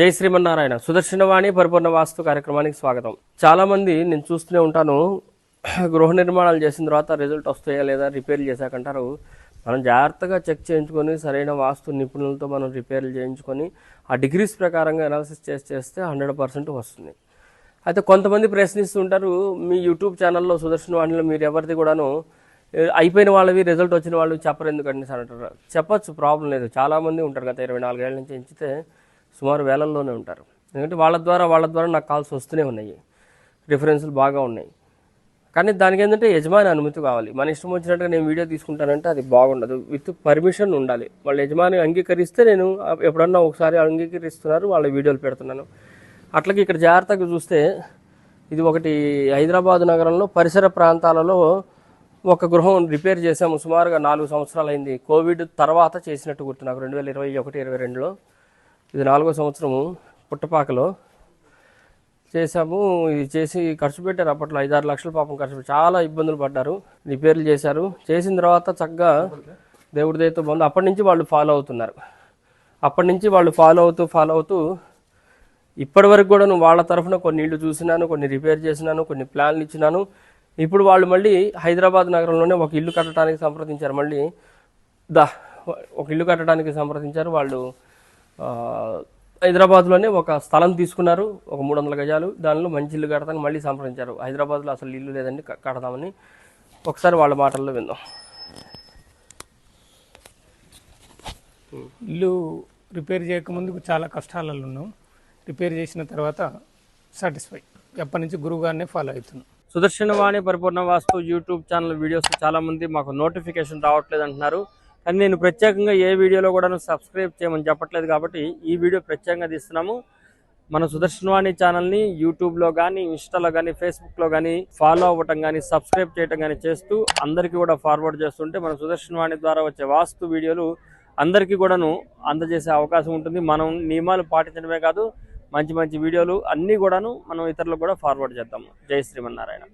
జై శ్రీమన్నారాయణ. సుదర్శనవాణి పరిపూర్ణ వాస్తు కార్యక్రమానికి స్వాగతం. చాలా మంది నేను చూస్తూనే ఉంటాను. గృహ నిర్మాణాలు చేసిన తర్వాత రిజల్ట్ వస్తాయా లేదా రిపేర్లు చేశాకంటారు మనం జాగ్రత్తగా చెక్ చేయించుకొని సరైన వాస్తు నిపుణులతో మనం రిపేర్లు చేయించుకొని ఆ డిగ్రీస్ ప్రకారంగా అనాలిసిస్ చేసి చేస్తే హండ్రెడ్ పర్సెంట్ వస్తుంది. అయితే కొంతమంది ప్రశ్నిస్తుంటారు మీ యూట్యూబ్ ఛానల్లో సుదర్శన వాణిలో మీరు ఎవరిది కూడాను? అయిపోయిన వాళ్ళవి రిజల్ట్ వచ్చిన వాళ్ళు చెప్పరు ఎందుకంటే సార్ అంటారు. చెప్పచ్చు ప్రాబ్లం లేదు. చాలామంది ఉంటారు గత ఇరవై నాలుగేళ్ళ నుంచి ఎంచితే సుమారు వేలల్లోనే ఉంటారు. ఎందుకంటే వాళ్ళ ద్వారా వాళ్ళ ద్వారా నాకు కాల్స్ వస్తూనే ఉన్నాయి. రిఫరెన్స్లు బాగా ఉన్నాయి. కానీ దానికి ఏంటంటే యజమాని అనుమతి కావాలి. మన ఇష్టం వచ్చినట్టుగా నేను వీడియో తీసుకుంటానంటే అది బాగుండదు. విత్ పర్మిషన్ ఉండాలి. వాళ్ళ యజమాని అంగీకరిస్తే నేను ఎప్పుడన్నా ఒకసారి అంగీకరిస్తున్నారు వాళ్ళ వీడియోలు పెడుతున్నాను. అట్లాగే ఇక్కడ జాగ్రత్తగా చూస్తే ఇది ఒకటి హైదరాబాద్ నగరంలో పరిసర ప్రాంతాలలో ఒక గృహం రిపేర్ చేసాము సుమారుగా నాలుగు సంవత్సరాలు అయింది కోవిడ్ తర్వాత చేసినట్టు గుర్తు నాకు. రెండు వేల ఇరవై ఒకటి ఇరవై రెండులో. ఇది నాలుగో సంవత్సరము పుట్టపాకలో చేసాము ఇది చేసి ఖర్చు పెట్టారు అప్పట్లో ఐదారు లక్షల పాపం ఖర్చు పెట్టి చాలా ఇబ్బందులు పడ్డారు. రిపేర్లు చేశారు. చేసిన తర్వాత చక్కగా దేవుడి దయతో బాగుంది అప్పటి నుంచి వాళ్ళు ఫాలో అవుతున్నారు. అప్పటి నుంచి వాళ్ళు ఫాలో అవుతూ ఫాలో అవుతూ ఇప్పటి వరకు కూడా నువ్వు వాళ్ళ తరఫున కొన్ని ఇళ్ళు చూసినాను కొన్ని రిపేర్ చేసినాను కొన్ని ప్లాన్లు ఇచ్చినాను. ఇప్పుడు వాళ్ళు మళ్ళీ హైదరాబాద్ నగరంలోనే ఒక ఇల్లు కట్టడానికి సంప్రదించారు. మళ్ళీ దా ఒక ఇల్లు కట్టడానికి సంప్రదించారు. వాళ్ళు హైదరాబాద్లోనే ఒక స్థలం తీసుకున్నారు ఒక మూడు వందల గజాలు. దానిలో మంచి ఇల్లు కడతానికి మళ్ళీ సంప్రదించారు. హైదరాబాద్లో అసలు ఇల్లు లేదండి కడదామని. ఒకసారి వాళ్ళ మాటల్లో విందాం. ఇల్లు రిపేర్ చేయకముందుకు చాలా కష్టాలలో ఉన్నాం. రిపేర్ చేసిన తర్వాత సాటిస్ఫై. ఎప్పటి నుంచి గురువు గారినే ఫాలో అవుతున్నాం. సుదర్శన వాణి పరిపూర్ణ వాస్తు యూట్యూబ్ ఛానల్ వీడియోస్ చాలా మంది మాకు నోటిఫికేషన్ రావట్లేదు అంటున్నారు. కానీ నేను ప్రత్యేకంగా ఏ వీడియోలో కూడా సబ్స్క్రైబ్ చేయమని చెప్పట్లేదు కాబట్టి ఈ వీడియో ప్రత్యేకంగా తీస్తున్నాము. మన సుదర్శనవాణి ఛానల్ని యూట్యూబ్లో కానీ ఇన్స్టాలో కానీ ఫేస్బుక్లో కానీ ఫాలో అవ్వటం కానీ సబ్స్క్రైబ్ చేయటం కానీ చేస్తూ అందరికీ కూడా ఫార్వర్డ్ చేస్తుంటే మన సుదర్శనవాణి ద్వారా వచ్చే వాస్తు వీడియోలు అందరికీ కూడాను అందజేసే అవకాశం ఉంటుంది. మనం నియమాలు పాటించడమే కాదు మంచి మంచి వీడియోలు అన్నీ కూడాను మనం ఇతరులకు కూడా ఫార్వర్డ్ చేద్దాము. జై శ్రీమన్నారాయణ.